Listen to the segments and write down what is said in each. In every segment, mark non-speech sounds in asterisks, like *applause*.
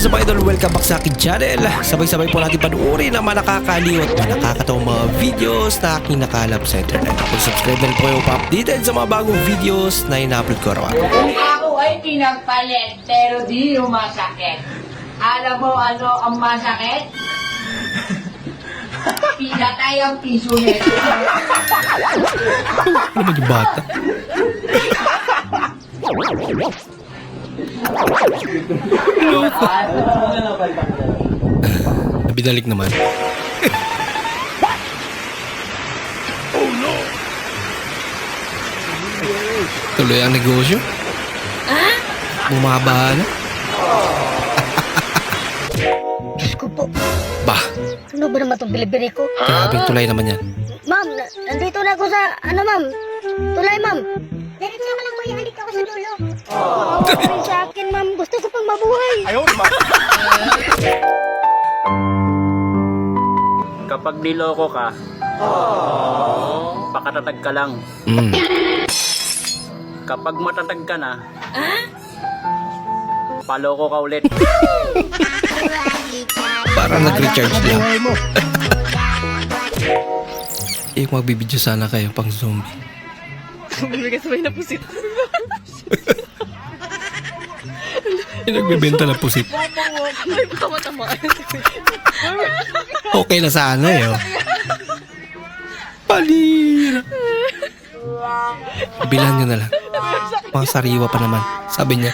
is up idol? Welcome back sa akin channel. Sabay-sabay po natin panuorin ang mga nakakaliw at mga nakakatawang mga videos na aking nakalap sa internet. Kung subscribe na po kayo pa-updated sa mga bagong videos na ina-upload ko araw ako ay pinagpalit, pero di masakit. Alam mo ano ang masakit? *laughs* Pinatay ang piso nito. Ano maging bata? *laughs* Nabinalik naman. Tuloy ang negosyo? Bumaba na? Diyos ko po. Bah, Ano ba naman itong bilibili ko? grabing tulay naman yan. Ma'am, na- nandito na ako sa, ano ma'am? Tulay ma'am. Diretso ka lang kuya, halik ako sa dulo. Oh, sabihin sa akin ma'am, gusto ko pang mabuhay. Kapag niloko ka, pakatatag ka lang. Mm. Kapag matatag ka na, paloko ka ulit. Parang nag-recharge lang. *laughs* Eh, kung magbibideo sana kayo pang zombie. Bumibigay sabay na pusit. Yung nagbibenta na pusit. Ay, baka matamaan. Okay na sana eh. Oh. Palira. Bilan nyo na lang. Mga sariwa pa naman. Sabi niya.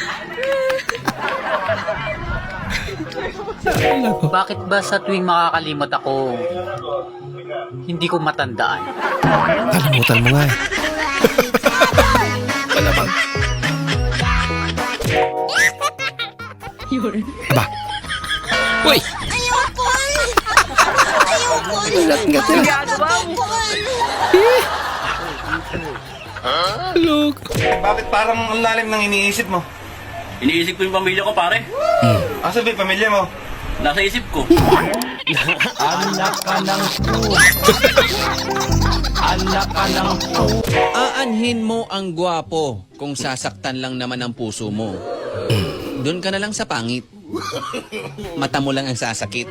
Bakit ba sa tuwing makakalimot ako, hindi ko matandaan? Kalimutan mo nga eh. Malamang. Yun. Ba? Uy! Ingat-ingat na. Hello. Bakit parang ang lalim ng iniisip mo? Iniisip ko yung pamilya ko, pare. Asa ba yung pamilya mo? Nasa isip ko. *laughs* Aanhin mo ang gwapo kung sasaktan lang naman ang puso mo. Doon ka na lang sa pangit. Mata mo lang ang sasakit.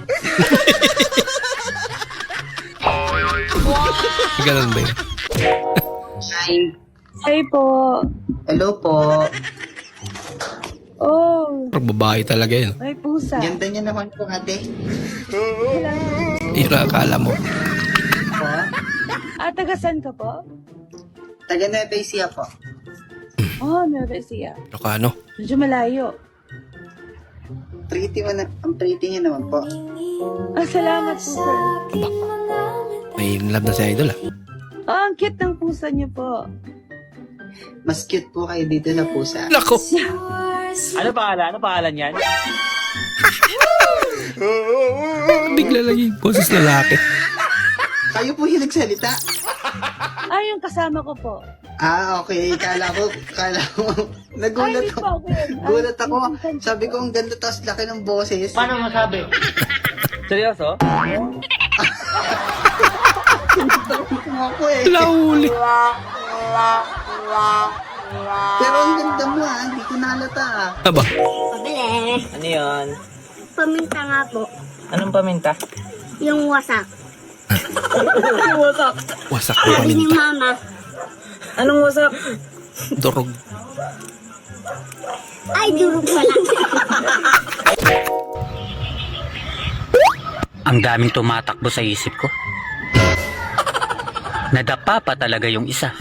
Ganun ba yun? Ay po. Hello po. Oh, Parang babae talaga yun. may pusa. Ganda niya naman po ate. Ira, akala mo. Po. Ah, tagasan ka po? Taga Nueva Ecija po. Oh, Nueva Ecija. Ilocano. Medyo malayo. Pretty mo na, ang pretty niya naman po. Ah, salamat po, sir. Aba. May in love na si Idol ah. Oh, ang cute ng pusa niyo po. Mas cute po kayo dito sa pusa. Nako. *laughs* Ano pangalan? Ano pangalan yan? Bigla lang yung boses lalaki. Kayo po yung nagsalita. Ah, yung kasama ko po. Ah, okay. Kala ko, kala ko. *laughs* Ay, Nagulat po ako. yun. Gulat ako. Sabi ko, ang ganda tapos laki ng boses. Paano masabi? Seryoso? ako eh. Lauli. Pero ang ganda mo ah. Hindi ko nalata ah. Aba. Pabili. Ano yun? Paminta nga po. Anong paminta? Yung wasak. Wasak na Sabi ni paminta. mama, Anong wasak? Durog. ay durog pala. Ang daming tumatakbo sa isip ko. Nadapa pa talaga yung isa.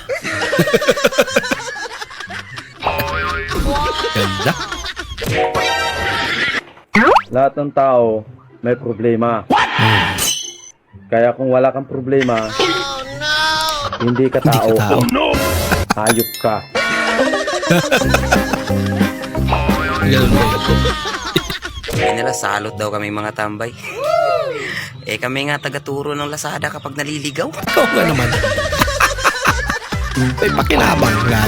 Ganda. Lahat ng tao may problema. Kaya kung wala kang problema, hindi ka Hindi tao. ka tao. Hayop ka. Ganun ba yun? Sabi nila, salot daw kami mga tambay. Eh kami nga tagaturo ng Lazada kapag naliligaw. Ikaw nga naman. May pakinabang ka.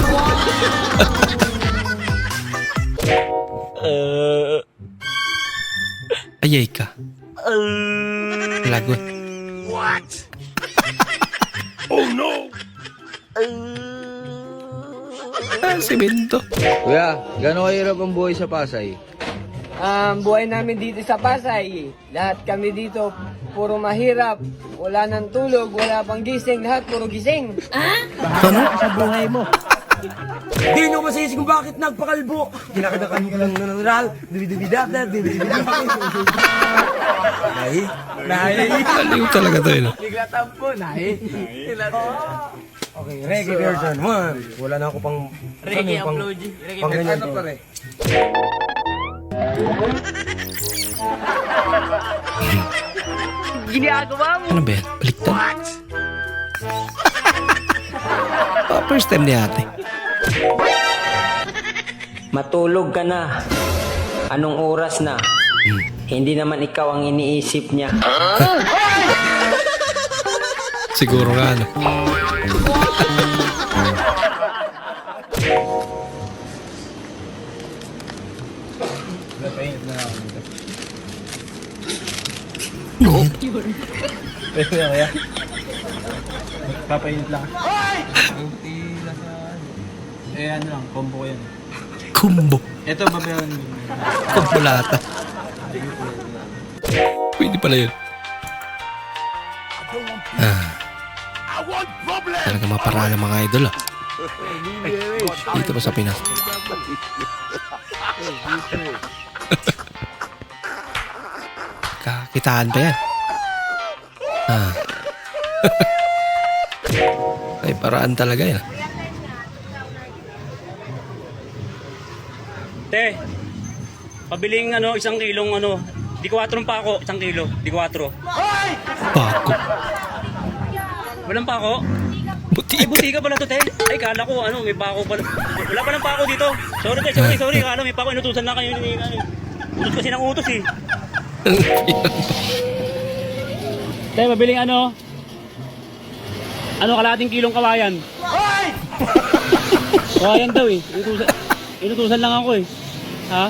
Ayay ka. Lagot. Oh no! ah, si Bento. Kuya, gano'ng kahirap ang buhay sa Pasay? ang buhay namin dito sa Pasay. Lahat kami dito, puro mahirap. Wala nang tulog, wala pang gising, lahat puro gising. Di nyo masisi kung bakit nagpakalbo. Kinakita kami ka lang nananral. Dubi-dubi-data, dubi-dubi-data. Nahi? Nahi? Aliw talaga to yun. Bigla tampo, nahi? Okay, reggae version 1. Wala na ako pang... Reggae upload. Reggae pang ganyan to. Ginagawa mo? Ano ba yan? Baliktad? Ah, first time ni ate. Matulog ka na. Anong oras na? Hindi naman ikaw ang iniisip niya. Siguro nga, ano. Eh ano lang, combo ko yan. Kumbo. Ito, babayaran mo. Kumpulata. Pwede pala yun. Ah. Talaga maparaan ng mga idol ah. Dito pa sa Pinas. *laughs* Kakitaan pa yan. Ah. *laughs* Ay, paraan talaga yan. ah. Te, pabiling ano, isang kilong ano, di kwatro pa ako, isang kilo, di kwatro. Bako. Walang pa ako? Butika. Ay, butika pala to, te. Ay, kala ko, ano, may pako pala. Wala pa ng pako dito. Sorry, te, sorry, sorry. Kala may pako, inutusan na kayo ni, ano. Utos kasi ng utos, eh. Te, pabiling ano, ano, kalating kilong kawayan. kawayan daw, eh. Inutusan, inutusan lang ako, eh. Ha?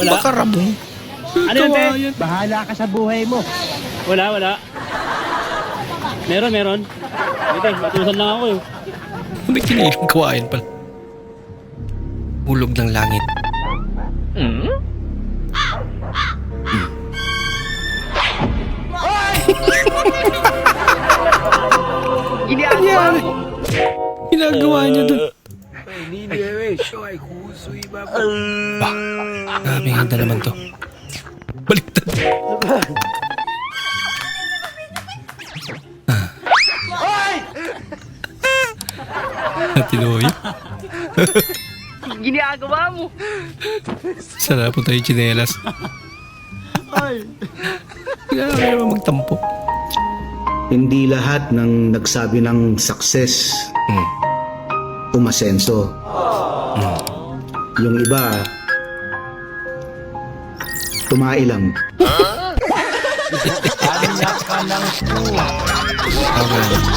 Wala? Baka rabong. Ano yun, te? Bahala ka sa buhay mo. Wala, wala. Meron, meron. Dito, matusan lang ako eh. May kinilang kawain pala. Hulog ng langit. *laughs* Ginagawa handa naman to. Baliktad. Ah. Tinuloy. Ginagawa mo. Na punta yung chinelas? Ay. Kaya naman magtampo. Hindi lahat ng nagsabi ng success Hmm. umasenso. Yung iba, tumailang. Okay.